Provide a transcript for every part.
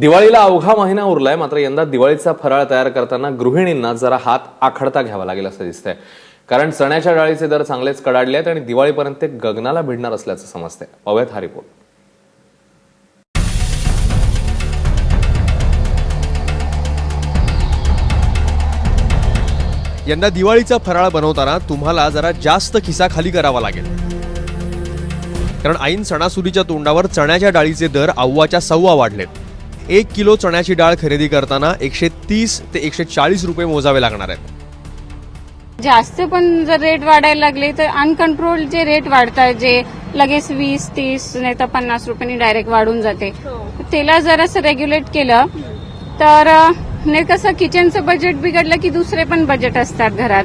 दिवाळीला अवघा महिना उरलाय मात्र यंदा दिवाळीचा फराळ तयार करताना गृहिणींना जरा हात आखडता घ्यावा लागेल असं दिसतंय. कारण चण्याच्या डाळीचे दर चांगलेच कडाडले आहेत आणि दिवाळीपर्यंत ते गगनाला भिडणार असल्याचं समजतंय. पाहूयात हा रिपोर्ट. यंदा दिवाळीचा फराळ बनवताना तुम्हाला जरा जास्त खिसा खाली करावा लागेल. कारण ऐन सणासुदीच्या तोंडावर चण्याच्या डाळीचे दर अव्वाच्या सव्वा वाढलेत. एक किलो चण्याची डाळ खरेदी करताना एकशे तीस ते एकशे चाळीस रुपये मोजावे लागणार आहेत. जास्त पण जर रेट वाढायला लागले तर अनकंट्रोल जे रेट वाढतात जे लगेच वीस तीस नाही तर पन्नास रुपयांनी डायरेक्ट वाढून जाते. त्याला जरासं रेग्युलेट केलं तर अं, नाही कसं किचनचं बजेट बिघडलं की दुसरे पण बजेट असतात घरात.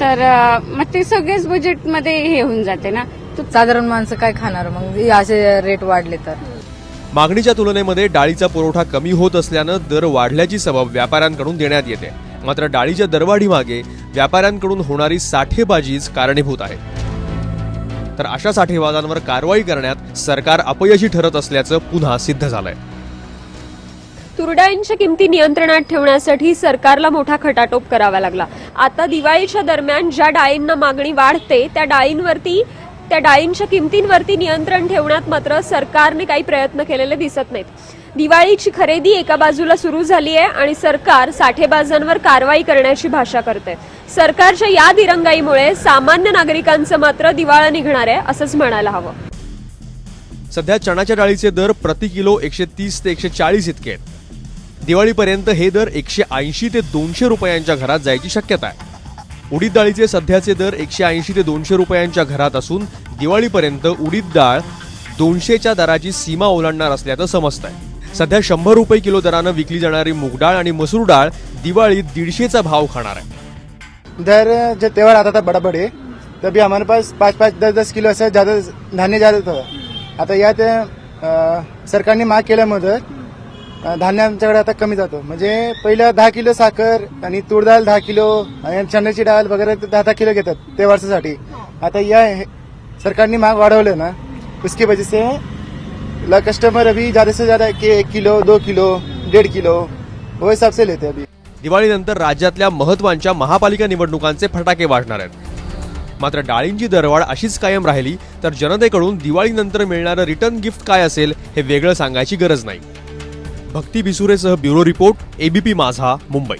तर अं, मग ते सगळेच बजेटमध्ये हे होऊन जाते ना. साधारण माणसं काय खाणार? मग असे रेट वाढले तर. मागणीच्या तुलनेमध्ये डाळीचा पुरवठा कमी होत असल्यानं दर वाढल्याची सबब व्यापाऱ्यांकडून देण्यात येते. मात्र डाळीच्या दरवाढीमागे व्यापाऱ्यांकडून होणारी साठेबाजीच कारणीभूत आहे. तर अशा साठेबाजांवर कारवाई करण्यात सरकार अपयशी ठरत असल्याचं पुन्हा सिद्ध झालंय. तुरडाळींच्या किमती नियंत्रणात ठेवण्यासाठी सरकारला मोठा खटाटोप करावा लागला. आता दिवाळीच्या दरम्यान ज्या डाळींना मागणी वाढते त्या डाळींवरती त्या डाळींच्या किमतींवरती नियंत्रण ठेवण्यात मात्र सरकारने काही प्रयत्न केलेले दिसत नाहीत. दिवाळीची खरेदी एका बाजूला सुरू झाली आहे आणि सरकार साठेबाजांवर कारवाई करण्याची भाषा करते. सरकारच्या या दिरंगाईमुळे सामान्य नागरिकांचं मात्र दिवाळं निघणार आहे असंच म्हणायला हवं. सध्या चणाच्या डाळीचे दर प्रति किलो एकशे तीस ते एकशे चाळीस इतके आहेत. दिवाळीपर्यंत हे दर एकशे ऐंशी ते दोनशे रुपयांच्या घरात जायची शक्यता आहे. उडीद डाळीचे सध्याचे दर एकशे ऐंशी ते दोनशे रुपयांच्या घरात असून दिवाळीपर्यंत उडीद डाळ दोनशेच्या दराची सीमा ओलांडणार असल्याचं समजतंय. सध्या शंभर रुपये किलो दरानं विकली जाणारी मूग डाळ आणि मसूर डाळ दिवाळीत दीडशेचा भाव खाणार आहे. दर जो त्योहार आता था बड़ा बड़े तभी हमारे पास पाँच पाँच दस दस किलो असं ज्यादा धान्य ज्यादा होतं. आता यात सरकारने माग केल्यामुळे धान्य आमच्याकडे आता कमी जातो. म्हणजे पहिलं दहा किलो साखर आणि तूर डाळ दहा किलो आणि चण्याची डाळ वगैरे दहा दहा किलो घेतात ते वर्षासाठी. आता या हे- सरकारने माग वाढवलं ना उसकी वजह से ला कस्टमर अभी ज्यादा से ज्यादा कि एक किलो दो किलो डेढ़ किलो वो हिसाब से लेते अभी. दिवाळीनंतर राज्यातल्या महत्त्वाच्या महापालिका निवडणुकांचे फटाके वाजणार आहेत. मात्र डाळींची दरवाढ अशीच कायम राहिली तर जनतेकडून दिवाळीनंतर मिळणारं रिटर्न गिफ्ट काय असेल हे वेगळं सांगायची गरज नाही. Bhakti बिसुरेसह bureau report ABP Majha Mumbai.